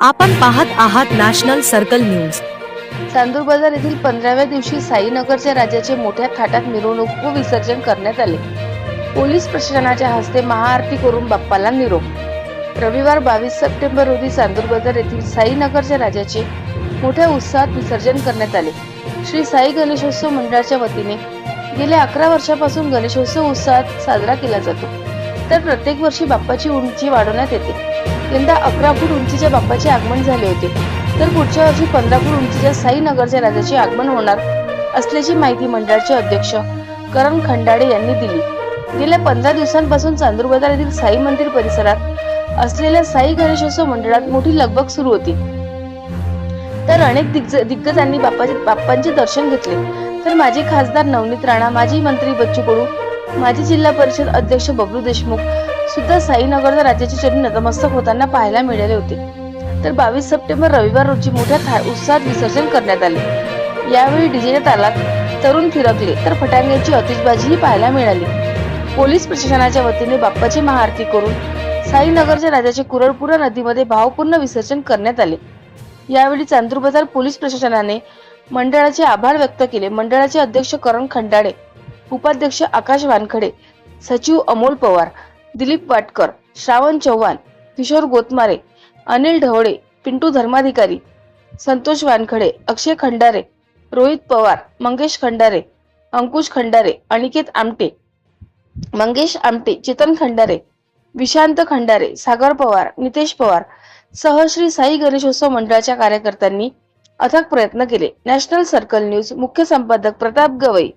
आपण पाहत आहात नॅशनल सर्कल न्यूज. चांदूर बाजार येथील पंधराव्या दिवशी साईनगरच्या राजाचे मोठ्या थाटात मिरवणूक व विसर्जन करण्यात आले. पोलीस प्रशासनाच्या हस्ते महाआरती करून बाप्पाला निरोप. रविवार बावीस सप्टेंबर रोजी चांदूर बाजार येथील साईनगरच्या राजाचे मोठ्या उत्साहात विसर्जन करण्यात आले. श्री साई गणेशोत्सव मंडळाच्या वतीने गेल्या अकरा वर्षापासून गणेशोत्सव उत्साहात साजरा केला जातो. तर प्रत्येक वर्षी बाप्पाची उंची वाढवण्यात येते. यंदा अकरा फूट उंचीच्या बाप्पाचे आगमन झाले होते. तर पुढच्या वर्षी पंधरा फूट उंचीच्या साईनगरच्या राजाचे आगमन होणार असल्याची माहिती मंडळाचे अध्यक्ष करण खंडाडे यांनी दिली. गेल्या पंधरा दिवसांपासून चांदूर बाजार येथील साई मंदिर परिसरात असलेल्या साई गणेशोत्सव मंडळात मोठी लगबग सुरू होती. तर अनेक दिग्ज दिग्गजांनी बाप्पाचे बाप्पांचे दर्शन घेतले. तर माजी खासदार नवनीत राणा माजी मंत्री बच्चू कडू माजी जिल्हा परिषद अध्यक्ष बबलू देशमुख सुद्धा साईनगरच्या राज्याचे चरणी नतमस्तक होताना पाहायला मिळाले होते. तर बावीस सप्टेंबर रविवार रोजी मोठ्या उत्साहात विसर्जन करण्यात आले. यावेळी डीजेच्या तालात तरुण फिरकले तर फटाक्यांची अतिशबाजीही पाहायला मिळाली. पोलीस प्रशासनाच्या वतीने बाप्पाची महाआरती करून साईनगरच्या राजाचे कुरळपुरा नदीमध्ये भावपूर्ण विसर्जन करण्यात आले. यावेळी चांदूर बाजार पोलीस प्रशासनाने मंडळाचे आभार व्यक्त केले. मंडळाचे अध्यक्ष करण खंडाळे उपाध्यक्ष आकाश वानखडे सचिव अमोल पवार दिलीप वाटकर श्रावण चव्हाण किशोर गोतमारे अनिल ढवळे पिंटू धर्माधिकारी संतोष वानखडे अक्षय खंडारे रोहित पवार मंगेश खंडारे अंकुश खंडारे अनिकेत आमटे मंगेश आमटे चेतन खंडारे विशांत खंडारे सागर पवार नितेश पवार सह श्री साई गणेशोत्सव मंडळाच्या कार्यकर्त्यांनी अथक प्रयत्न केले. नॅशनल सर्कल न्यूज मुख्य संपादक प्रताप गवई